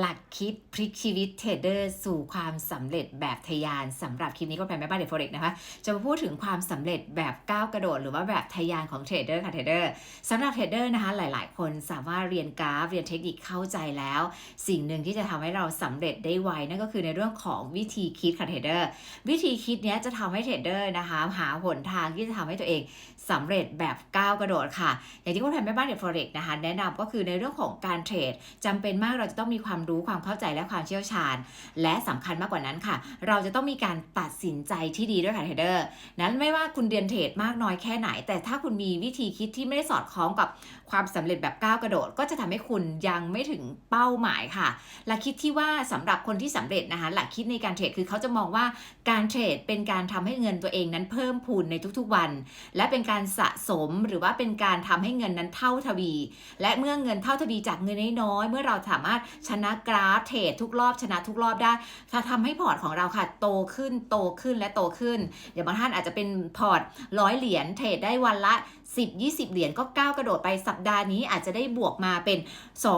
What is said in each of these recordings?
หลักคิดพลิกชีวิตเทรดเดอร์สู่ความสำเร็จแบบทะยานสำหรับคลิปนี้ก็แพนแม่บ้านเดฟโฟเร็กนะคะ จะมาพูดถึงความสำเร็จแบบก้าวกระโดด หรือว่าแบบทะยานของเทรดเดอร์ค่ะเทรดเดอร์สำหรับเทรดเดอร์นะคะหลาย ๆ คนสามารถเรียนกราฟเรียนเทคนิคเข้าใจแล้ว สิ่งหนึ่งที่จะทำให้เราสำเร็จได้ไวนั่นก็คือในเรื่องของวิธีคิดค่ะเทรดเดอร์วิธีคิดเนี้ยจะทำให้เทรดเดอร์นะคะหาหนทางที่จะทำให้ตัวเองสำเร็จแบบก้าวกระโดดค่ะ อย่างที่คุณแพนแม่บ้านเดฟโฟเร็กนะคะแนะนำก็คือในเรื่องของการเทรดจำเป็นมากเราจะต้องมีความรู้ความเข้าใจและความเชี่ยวชาญ และสำคัญมากกว่านั้นค่ะ เราจะต้องมีการตัดสินใจที่ดีด้วยค่ะเทรดเดอร์นั้นไม่ว่าคุณเรียนเทรดมากน้อยแค่ไหน แต่ถ้าคุณมีวิธีคิดที่ไม่ได้สอดคล้องกับความสำเร็จแบบก้าวกระโดด ก็จะทำให้คุณยังไม่ถึงเป้าหมายค่ะ หลักคิดที่ว่าสำหรับคนที่สำเร็จนะคะหลักคิดในการเทรดคือเขาจะมองว่าการเทรดเป็นการทำให้เงินตัวเองนั้นเพิ่มพูนในทุกๆวัน และเป็นการสะสมหรือว่าเป็นการทำให้เงินนั้นเท่าทวี และเมื่อเงินเท่าทวีจากเงินน้อยเมื่อเราสามารถชนะกราฟเทรดทุกรอบชนะทุกรอบได้ถ้าทำให้พอร์ตของเราค่ะโตขึ้นโตขึ้นและโตขึ้น เดี๋ยวบางท่านอาจจะเป็นพอร์ตร้อยเหรียญเทรดได้วันละ 10 20 เหรียญก็ก้าวกระโดดไปสัปดาห์นี้อาจจะได้บวกมาเป็น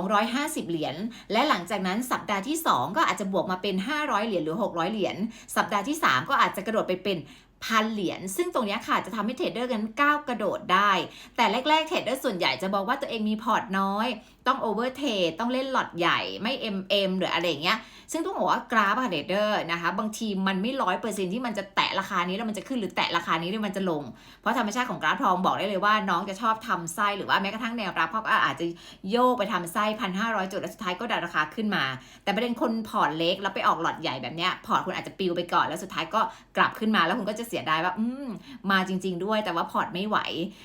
250 เหรียญและหลังจากนั้นสัปดาห์ที่ 2 ก็อาจจะบวกมาเป็น 500 เหรียญหรือ 600 เหรียญสัปดาห์ที่ 3 ก็อาจจะกระโดดไปเป็น พันเหรียญซึ่งตรงนี้ค่ะจะทำให้เทรดเดอร์กันก้าวกระโดดได้ แต่แรกๆเทรดเดอร์ส่วนใหญ่จะบอกว่าตัวเองมีพอร์ตน้อย ต้องโอเวอร์เทรดต้องเล่นหลอดใหญ่ไม่ MM หรืออะไรเงี้ย ซึ่งต้องบอกว่ากราฟเทรดเดอร์นะคะบางทีมันไม่ร้อยเปอร์เซ็นที่มันจะแตะราคานี้แล้วมันจะขึ้นหรือแตะราคานี้แล้วมันจะลง เพราะธรรมชาติของกราฟทองบอกได้เลยว่าน้องจะชอบทำไส้หรือว่าแม้กระทั่งแนวรับเขาก็อาจจะโยกไปทำไส้พันห้าร้อยจุดแล้วสุดท้ายก็ดันราคาขึ้นมา แต่ประเด็นคนพอร์ตเล็กแล้วไปออกหลอดใหญ่แบบเนี้ยพอร์ตคุณอาจจะปิวไปก่อนแล้วสุดท้ายก็กลับขึ้นมาแล้วคุณก็จะเสียดายว่า อืม มาจริง ๆ ด้วย แต่ว่าพอร์ตไม่ไหว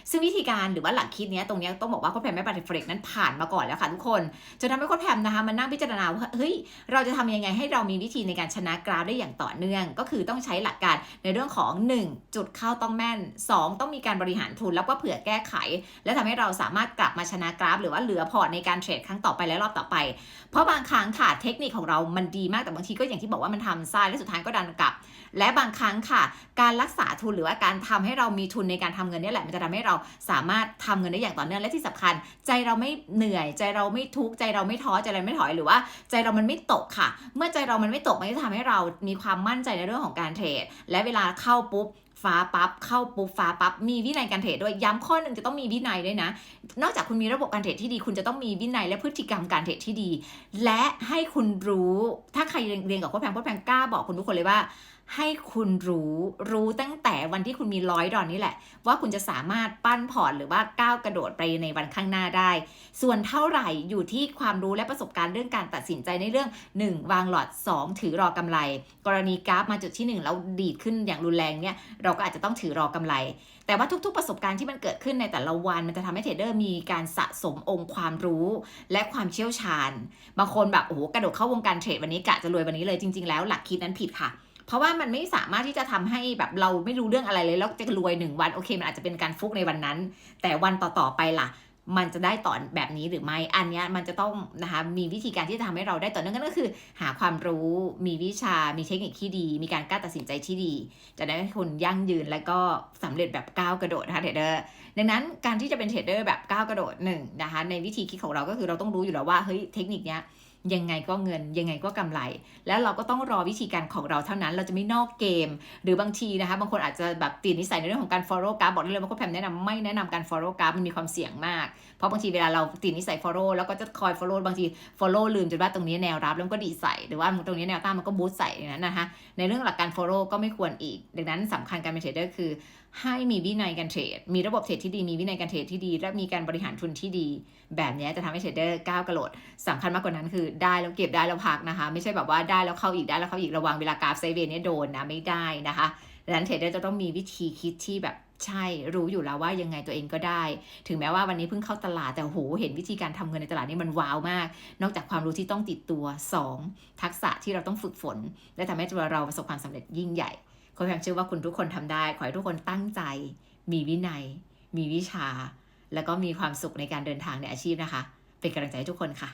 ซึ่งวิธีการหรือว่าหลักคิดเนี้ยตรงเนี้ยต้องบอกว่าโค้ชแพมไม่ปฏิเฟรกนั้นผ่านมาก่อนแล้วค่ะทุกคนจนทำให้โค้ชแพมนะคะมันนั่งพิจารณาว่าเฮ้ยเราจะทำยังไงให้เรามีวิธีในการชนะกราฟได้อย่างต่อเนื่อง ก็คือต้องใช้หลักการในเรื่องของ 1 จุดเข้าต้องแม่น 2 ต้องมีการบริหารทุนแล้วก็เผื่อแก้ไข และทำให้เราสามารถกลับมาชนะกราฟ หรือว่าเหลือพอร์ตในการเทรดครั้งต่อไปและรอบต่อไป เพราะบางครั้งค่ะเทคนิคของเรามันดีมากแต่บางทีก็อย่างที่บอกว่ามันทำซ้ายและสุดท้ายก็ดันกลับ และบางครั้งค่ะ การการรักษาทุนหรือว่าการทำให้เรามีทุนในการทำเงินนี่แหละมันจะทำให้เราสามารถทำเงินได้อย่างต่อเนื่องและที่สำคัญ ใจเราไม่เหนื่อย ใจเราไม่ทุกข์ใจเราไม่ท้อใจเราไม่ถอยหรือว่า ใจเรามันไม่ตกค่ะ เมื่อใจเรามันไม่ตกมันจะทำให้เรามีความมั่นใจในเรื่องของการเทรดและเวลาเข้าปุ๊บฟ้าปับ๊บเข้าปุ๊บฟ้าปั๊บมีวินัยการเทรดด้วยย้ำข้อหนึ่งจะต้องมีวินัยด้วยนะ นอกจากคุณมีระบบการเทรดที่ดี คุณจะต้องมีวินัยและพฤติกรรมการเทรดที่ดี และให้คุณรู้ถ้าใครเรียนกับโค้ชแพงโค้ชแพงกล้าบอกคุณทุกคนเลยว่าให้คุณรู้รู้ตั้งแต่วันที่คุณมีร้อยดอลนี่แหละ ว่าคุณจะสามารถปั้นพอร์ตหรือว่าก้าวกระโดดไปในวันข้างหน้าได้ ส่วนเท่าไหร่อยู่ที่ความรู้และประสบการณ์เรื่องการตัดสินใจในเรื่อง 1. วางหลอด 2 ถือรอกำไร กรณีกราฟมาจุดที่ 1 แล้วดีดขึ้นอย่างรุนแรงเนี่ยเราก็อาจจะต้องถือรอกำไร แต่ว่าทุกๆ ประสบการณ์ที่มันเกิดขึ้นในแต่ละวันมันจะทำให้เทรดเดอร์มีการสะสมองค์ความรู้ และความเชี่ยวชาญบางคนแบบโอ้โหกระโดดเข้าวงการเทรดวันนี้กะจะรวยวันนี้เลยจริง ๆ แล้วหลักคิดนั้นผิดค่ะ เพราะว่ามันไม่สามารถที่จะทำให้แบบเราไม่รู้เรื่องอะไรเลยแล้วจะรวยหนึ่งวันโอเคมันอาจจะเป็นการฟุกในวันนั้น แต่วันต่อๆไปล่ะ มันจะได้ต่อแบบนี้หรือไม่ อันนี้มันจะต้องนะคะมีวิธีการที่จะทำให้เราได้ต่อเนื่องก็คือ หาความรู้มีวิชามีเทคนิคที่ดี มีการกล้าตัดสินใจที่ดี จะได้คุณยั่งยืนและก็สำเร็จแบบก้าวกระโดดนะคะเทรดเดอร์ดังนั้นการที่จะเป็นเทรดเดอร์แบบก้าวกระโดดหนึ่งนะคะในวิธีคิดของเราก็คือเราต้องรู้อยู่แล้วว่าเฮ้ยเทคนิคเนี้ย ยังไงก็เงิน ยังไงก็กำไร แล้วเราก็ต้องรอวิธีการของเราเท่านั้น เราจะไม่นอกเกม หรือบางทีนะคะ บางคนอาจจะแบบติดนิสัยในเรื่องของการ follow กราฟบอกได้เลยว่าค้ชแพมแนะนำไม่แนะนำการ follow กราฟมันมีความเสี่ยงมาก เพราะบางทีเวลาเราติดนิสัย follow แล้วก็จะคอย follow บางที follow ลืมจนว่าตรงนี้แนวรับแล้วก็ดีใส่หรือว่าตรงนี้แนวต้านมันก็บูสต์ใส่อย่างนั้นนะคะในเรื่องหลักการ follow ก็ไม่ควรอีก ดังนั้นสำคัญการเป็นเทรดเดอร์คือ ให้มีวินัยการเทรด มีระบบเทรดที่ดี มีวินัยการเทรดที่ดี และมีการบริหารทุนที่ดี แบบนี้จะทำให้เทรดเดอร์ก้าวกระโดดสำคัญมากกว่านั้นคือได้แล้วเก็บได้แล้วพักนะคะ ไม่ใช่แบบว่าได้แล้วเข้าอีกได้แล้วเข้าอีกระวังเวลากราฟไซเวย์เนี่ยโดนนะไม่ได้นะคะดังนั้นเทรดเดอร์จะต้องมีวิธีคิดที่แบบใช่รู้อยู่แล้วว่ายังไงตัวเองก็ได้ ถึงแม้ว่าวันนี้เพิ่งเข้าตลาดแต่โหเห็นวิธีการทำเงินในตลาดนี่มันว้าวมาก นอกจากความรู้ที่ต้องติดตัว 2. ทักษะที่เราต้องฝึกฝน และทำให้ตัวเราประสบความสำเร็จยิ่งใหญ่ เขาอยากเชื่อว่าคุณทุกคนทำได้ ขอให้ทุกคนตั้งใจ มีวินัย มีวิชา แล้วก็มีความสุขในการเดินทางในอาชีพนะคะ เป็นกำลังใจให้ทุกคนค่ะ